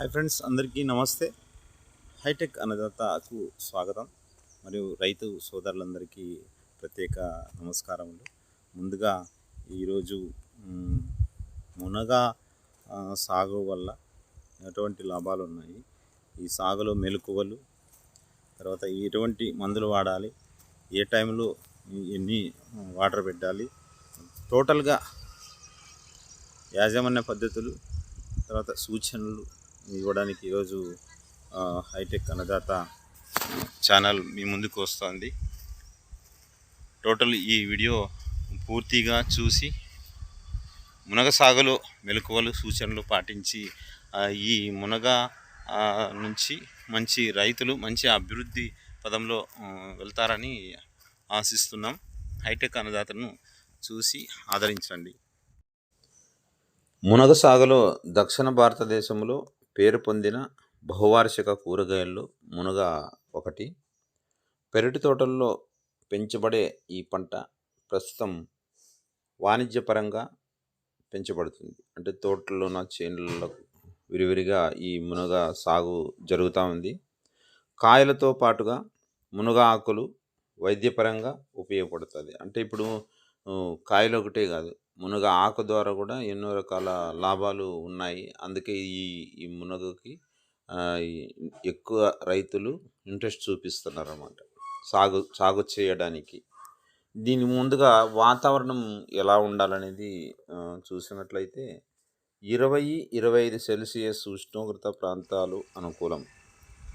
Hi friends అందరికీ నమస్తే. Hitech అన్నదాతకు స్వాగతం. మరియు రైతు సోదరులందరికీ ప్రత్యేక నమస్కారములు. ముందుగా ఈరోజు మునగ సాగు వల్ల ఎటువంటి లాభాలు ఉన్నాయి? ఈ సాగులో మెలకువలు తర్వాత ఎటువంటి మందులు వాడాలి? ఏ టైంలో ఎన్ని వాటర్ పెట్టాలి? టోటల్గా యాజమాన్య పద్ధతులు తర్వాత సూచనలు ఇవ్వడానికి ఈరోజు హైటెక్ అన్నదాత ఛానల్ మీ ముందుకు వస్తుంది. టోటల్ ఈ వీడియో పూర్తిగా చూసి మునగ సాగులో మెలకువలు సూచనలు పాటించి ఈ మునగ నుంచి మంచి రైతులు మంచి అభివృద్ధి పదంలో వెళ్తారని ఆశిస్తున్నాం. హైటెక్ అన్నదాతను చూసి ఆదరించండి. మునగ సాగులో దక్షిణ భారతదేశంలో పేరు పొందిన బహువార్షిక కూరగాయల్లో మునగ ఒకటి. పెరటి తోటల్లో పెంచబడే ఈ పంట ప్రస్తుతం వాణిజ్యపరంగా పెంచబడుతుంది. అంటే తోటల్లోన చేనులలో విరివిరిగా ఈ మునగ సాగు జరుగుతూ ఉంది. కాయలతో పాటుగా మునగ ఆకులు వైద్యపరంగా ఉపయోగపడుతుంది అంటే ఇప్పుడు కాయలు ఒకటే కాదు మునగ ఆకు ద్వారా కూడా ఎన్నో రకాల లాభాలు ఉన్నాయి. అందుకే ఈ ఈ మునగకి ఎక్కువ రైతులు ఇంట్రెస్ట్ చూపిస్తున్నారు అన్నమాట సాగు సాగు చేయడానికి. దీని ముందుగా వాతావరణం ఎలా ఉండాలనేది చూసినట్లయితే ఇరవై ఇరవై ఐదు సెల్సియస్ ఉష్ణోగ్రత ప్రాంతాలు అనుకూలం.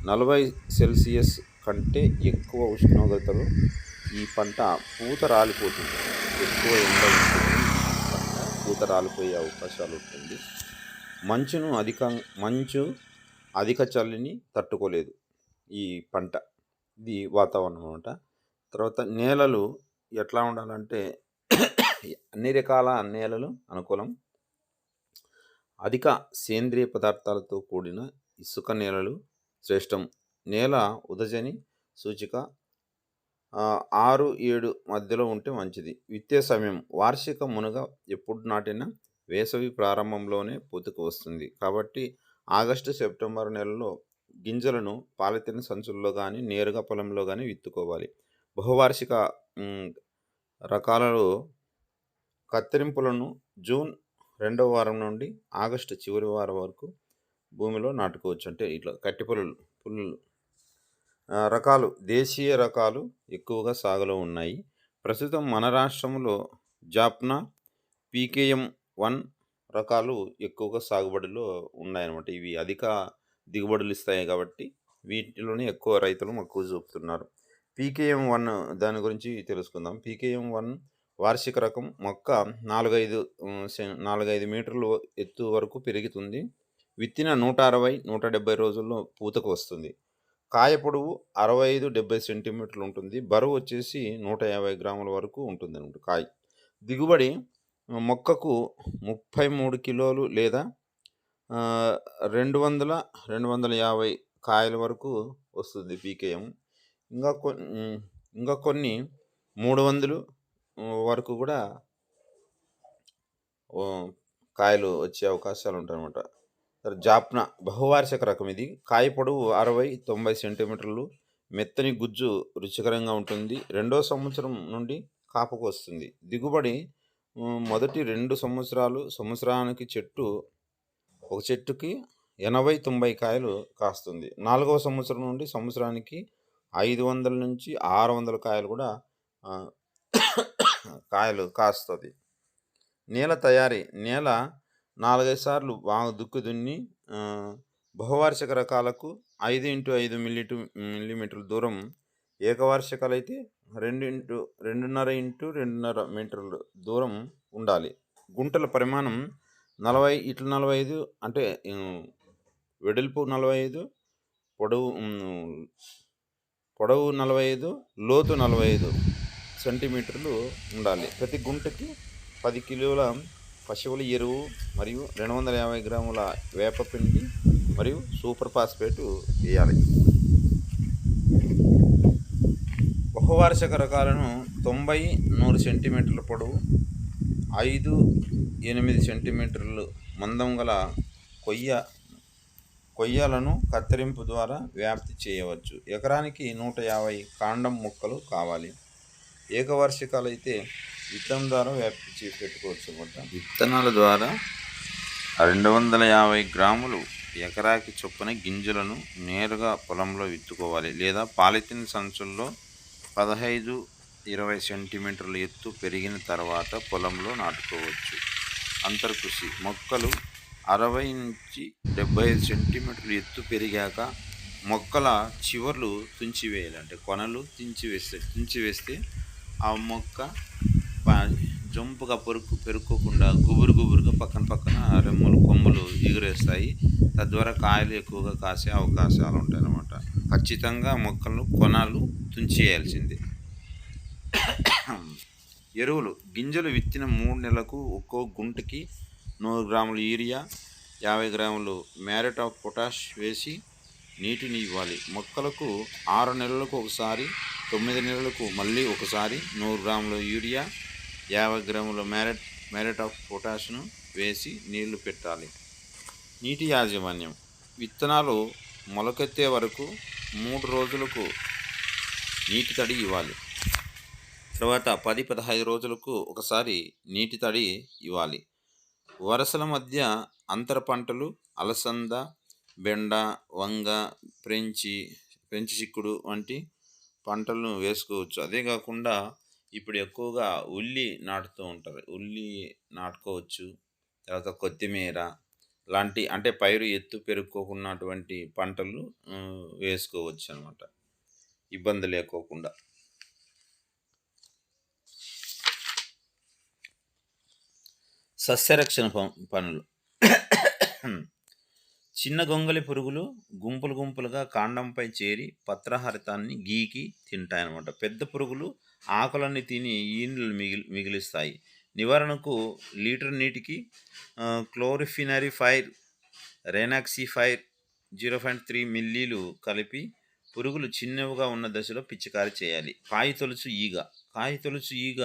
నలభై సెల్సియస్ కంటే ఎక్కువ ఉష్ణోగ్రతలో ఈ పంట పూత రాలిపోతుంది. ఎక్కువ ఎండ ఉంటుంది. పూత రాలిపోయే అవకాశాలు ఉంటుంది మంచును అధిక మంచు అధిక చలిని తట్టుకోలేదు ఈ పంట. ఇది వాతావరణం అనమాట తర్వాత నేలలు ఎట్లా ఉండాలంటే అన్ని రకాల నేలలు అనుకూలం. అధిక సేంద్రియ పదార్థాలతో కూడిన ఇసుక నేలలు శ్రేష్టం. నేల ఉదజని సూచిక ఆరు ఏడు మధ్యలో ఉంటే మంచిది. విత్తే సమయం. వార్షిక మునగ ఎప్పుడు నాటినా వేసవి ప్రారంభంలోనే పొతుకు వస్తుంది. కాబట్టి ఆగస్టు సెప్టెంబర్ నెలలో గింజలను పాలిథిన్ సంచుల్లో కానీ నేరుగా పొలంలో కానీ విత్తుకోవాలి. బహువార్షిక రకాలలో కత్తిరింపులను జూన్ రెండవ వారం నుండి ఆగస్టు చివరి వారం వరకు భూమిలో నాటుకోవచ్చు. అంటే ఇట్లా కట్టి పుల్లలు పుల్లలు రకాలు దేశీయ రకాలు ఎక్కువగా సాగులో ఉన్నాయి. ప్రస్తుతం మన రాష్ట్రంలో జాప్నా పీకేఎం వన్ రకాలు ఎక్కువగా సాగుబడిలో ఉన్నాయన్నమాట. ఇవి అధిక దిగుబడులు ఇస్తాయి కాబట్టి వీటిలోనే ఎక్కువ రైతులు మక్కువ చూపుతున్నారు. పీకేఎం వన్ దాని గురించి తెలుసుకుందాం. పీకేఎం వన్ వార్షిక రకం మొక్క నాలుగైదు నాలుగైదు మీటర్లు ఎత్తు వరకు పెరుగుతుంది. విత్తిన నూట అరవై నూట డెబ్బై రోజుల్లో పూతకు వస్తుంది. కాయ పొడవు అరవై ఐదు డెబ్బై సెంటీమీటర్లు ఉంటుంది. బరువు వచ్చేసి నూట యాభై గ్రాముల వరకు ఉంటుంది అనమాట కాయ. దిగుబడి మొక్కకు ముప్పై మూడు కిలోలు లేదా రెండు వందల రెండు వందల యాభై కాయల వరకు వస్తుంది పీకేఎం. ఇంకా కొన్ని ఇంకా కొన్ని మూడు వందలు వరకు కూడా కాయలు వచ్చే అవకాశాలు ఉంటాయన్నమాట. జాప్న బహువార్షిక రకం ఇది. కాయ పొడవు అరవై తొంభై సెంటీమీటర్లు. మెత్తని గుజ్జు రుచికరంగా ఉంటుంది. రెండో సంవత్సరం నుండి కాపుకు వస్తుంది. దిగుబడి మొదటి రెండు సంవత్సరాలు సంవత్సరానికి చెట్టు ఒక చెట్టుకి ఎనభై తొంభై కాయలు కాస్తుంది. నాలుగవ సంవత్సరం నుండి సంవత్సరానికి ఐదు వందల నుంచి ఆరు వందల కాయలు కూడా కాయలు కాస్తుంది. నేల తయారీ నేల నాలుగైదు సార్లు బాగా దుక్కు దున్ని బహువార్షిక రకాలకు ఐదు ఇంటూ ఐదు మిల్లీటు మిల్లీమీటర్ల దూరం ఏకవార్షికాలు అయితే రెండు ఇంటూ రెండున్నర ఇంటూ రెండున్నర మీటర్ల దూరం ఉండాలి. గుంటల పరిమాణం నలభై ఇట్ల నలభై ఐదు అంటే వెడల్పు నలభై ఐదు పొడవు పొడవు నలభై ఐదు లోతు నలభై ఐదు సెంటీమీటర్లు ఉండాలి. ప్రతి గుంటకి పది కిలోల పశువుల ఎరువు మరియు రెండు వందల యాభై గ్రాముల వేపపిండి మరియు సూపర్ ఫాస్ఫేట్ వేయాలి. బహువార్షిక రకాలను తొంభై నూరు సెంటీమీటర్ల పొడవు ఐదు ఎనిమిది సెంటీమీటర్లు మందం గల కొయ్య కొయ్యలను కత్తిరింపు ద్వారా వ్యాప్తి చేయవచ్చు. ఎకరానికి నూట యాభై కాండం మొక్కలు కావాలి. ఏకవార్షికాలు అయితే విత్తనం ద్వారా వ్యాప్తి చేసి పెట్టుకోవచ్చు అనమాట విత్తనాల ద్వారా రెండు వందల యాభై గ్రాములు ఎకరాకి చొప్పున గింజలను నేరుగా పొలంలో విత్తుకోవాలి లేదా పాలిథిన్ సంచుల్లో పదహైదు ఇరవై సెంటీమీటర్ల ఎత్తు పెరిగిన తర్వాత పొలంలో నాటుకోవచ్చు. అంతర్కృషి మొక్కలు అరవై నుంచి డెబ్బై ఐదు సెంటీమీటర్ల ఎత్తు పెరిగాక మొక్కల చివర్లు తుంచివేయాలి. అంటే కొనలు తుంచివేస్తే తుంచివేస్తే ఆ మొక్క జంపుగా పెరుకు పెరుక్కోకుండా గుబురు గుబురుగా పక్కన పక్కన రెమ్మలు కొమ్మలు ఎగురేస్తాయి. తద్వారా కాయలు ఎక్కువగా కాసే అవకాశాలు ఉంటాయి అన్నమాట ఖచ్చితంగా మొక్కలను కొనాలు తుంచేయాల్సిందే. ఎరువులు. గింజలు విత్తిన మూడు నెలలకు ఒక్కో గుంటకి నూరు గ్రాములు యూరియా యాభై గ్రాములు మ్యారెట్ ఆఫ్ పొటాష్ వేసి నీటిని ఇవ్వాలి. మొక్కలకు ఆరు నెలలకు ఒకసారి తొమ్మిది నెలలకు మళ్ళీ ఒకసారి నూరు గ్రాముల యూరియా యాభై గ్రాముల మ్యారెట్ మ్యారెట్ ఆఫ్ పొటాష్ను వేసి నీళ్ళు పెట్టాలి. నీటి యాజమాన్యం. విత్తనాలు మొలకెత్తే వరకు మూడు రోజులకు నీటి తడి ఇవ్వాలి. తర్వాత పది పదహైదు రోజులకు ఒకసారి నీటి తడి ఇవ్వాలి. వరుసల మధ్య అంతర పంటలు అలసంద బెండ వంగ ఫ్రెంచి ఫ్రెంచి చిక్కుడు వంటి పంటలను వేసుకోవచ్చు. అదే కాకుండా ఇప్పుడు ఎక్కువగా ఉల్లి నాటుతూ ఉంటారు ఉల్లి నాటుకోవచ్చు తర్వాత కొత్తిమీర లాంటి అంటే పైరు ఎత్తు పెరుక్కోకున్నటువంటి పంటలు వేసుకోవచ్చు అనమాట ఇబ్బంది లేకోకుండా. సస్యరక్షణ ప- పనులు. చిన్న గొంగలి పురుగులు గుంపులు గుంపులుగా కాండంపై చేరి పత్రహరితాన్ని గీకి తింటాయన్నమాట. పెద్ద పురుగులు ఆకులన్నీ తిని ఈనులు మిగిలి మిగిలిస్తాయి. నివారణకు లీటర్ నీటికి క్లోరిఫినరీ ఫైర్ రెనాక్సీ ఫైర్ జీరో పాయింట్ త్రీ మిల్లీలు కలిపి పురుగులు చిన్నవిగా ఉన్న దశలో పిచికారి చేయాలి. కాయ తొలుచు ఈగ. కాయ తొలుచు ఈగ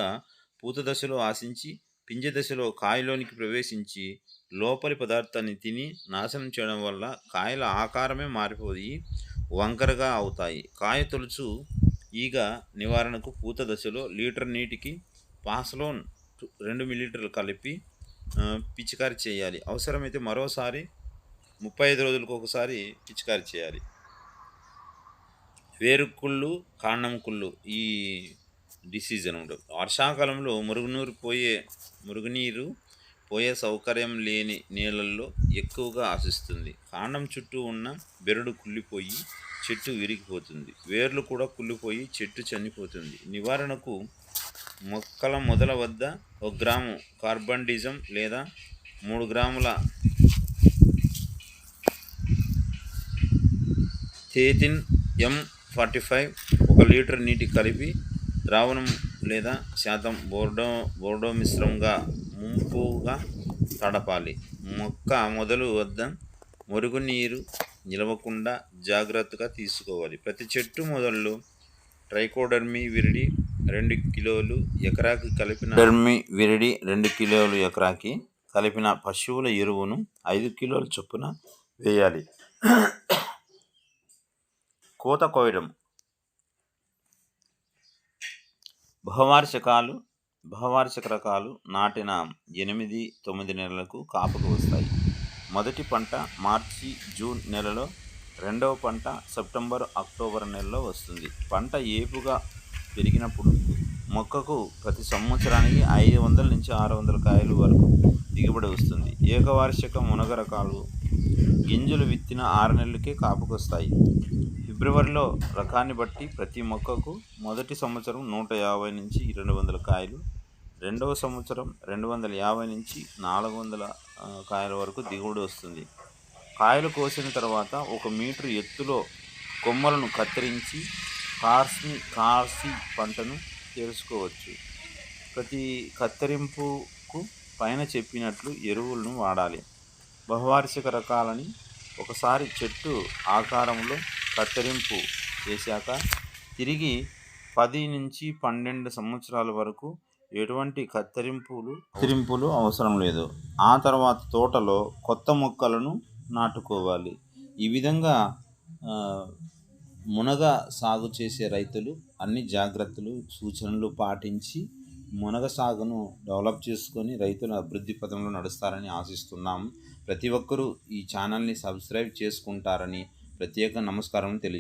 పూత దశలో ఆశించి పింజ దశలో కాయలోనికి ప్రవేశించి లోపలి పదార్థాన్ని తిని నాశనం చేయడం వల్ల కాయల ఆకారమే మారిపోయి వంకరగా అవుతాయి. కాయ తొలుచు ఈగ నివారణకు పూత దశలో లీటర్ నీటికి పాసలోన్ రెండు మిలీటర్లు కలిపి పిచికారి చేయాలి. అవసరమైతే మరోసారి ముప్పై ఐదు రోజులకు ఒకసారి పిచికారి చేయాలి. వేరుకుళ్ళు కాండం కుళ్ళు ఈ డిసీజ్ అనమాట వర్షాకాలంలో మురుగునీరు పోయే మురుగునీరు పోయే సౌకర్యం లేని నీళ్ళల్లో ఎక్కువగా ఆశిస్తుంది. కాండం చుట్టూ ఉన్న బెరడు కుళ్ళిపోయి చెట్టు విరిగిపోతుంది. వేర్లు కూడా కుళ్ళిపోయి చెట్టు చనిపోతుంది. నివారణకు మొక్కల మొదల వద్ద ఒక గ్రాము కార్బండిజం లేదా మూడు గ్రాముల తేతిన్ ఎం ఫార్టీ ఫైవ్ ఒక లీటర్ నీటి కలిపి ద్రావణం లేదా శాతం బోర్డో బోర్డో మిశ్రమంగా ముంపుగా తడపాలి. మొక్క మొదలు వద్ద మురుగునీరు నిలవకుండా జాగ్రత్తగా తీసుకోవాలి. ప్రతి చెట్టు మొదళ్ళు ట్రైకోడర్మీ విరిడి రెండు కిలోలు ఎకరాకి కలిపిన డర్మీ విరిడి రెండు కిలోలు ఎకరాకి కలిపిన పశువుల ఎరువును ఐదు కిలోల చొప్పున వేయాలి. కోత కోయడం. బహువార్షికాలు బహువార్షిక రకాలు నాటిన ఎనిమిది తొమ్మిది నెలలకు కాపుకు వస్తాయి. మొదటి పంట మార్చి జూన్ నెలలో రెండవ పంట సెప్టెంబర్ అక్టోబర్ నెలలో వస్తుంది. పంట ఏపుగా పెరిగినప్పుడు మొక్కకు ప్రతి సంవత్సరానికి ఐదు వందల నుంచి ఆరు వందల కాయలు వరకు దిగుబడి వస్తుంది. ఏకవార్షిక మునగ రకాలు గింజలు విత్తిన ఆరు నెలలకే కాపుకొస్తాయి ఫిబ్రవరిలో రకాన్ని బట్టి ప్రతి మొక్కకు మొదటి సంవత్సరం నూట యాభై నుంచి రెండు వందల కాయలు రెండవ సంవత్సరం రెండు వందల యాభై నుంచి నాలుగు వందల కాయల వరకు దిగుబడి వస్తుంది. కాయలు కోసిన తర్వాత ఒక మీటర్ ఎత్తులో కొమ్మలను కత్తిరించి కార్స్ని కార్సి పంటను తెలుసుకోవచ్చు ప్రతి కత్తిరింపుకు పైన చెప్పినట్లు ఎరువులను వాడాలి. బహువార్షిక రకాలని ఒకసారి చెట్టు ఆకారంలో కత్తిరింపు చేశాక తిరిగి పది నుంచి పన్నెండు సంవత్సరాల వరకు ఎటువంటి కత్తిరింపులు కత్తిరింపులు అవసరం లేదు. ఆ తర్వాత తోటలో కొత్త మొక్కలను నాటుకోవాలి. ఈ విధంగా మునగ సాగు చేసే రైతులు అన్ని జాగ్రత్తలు సూచనలు పాటించి మునగ సాగును డెవలప్ చేసుకొని రైతుల అభివృద్ధి పథంలో నడుస్తారని ఆశిస్తున్నాం. ప్రతి ఒక్కరూ ఈ ఛానల్ని సబ్స్క్రైబ్ చేసుకుంటారని ప్రత్యేక నమస్కారం తెలియ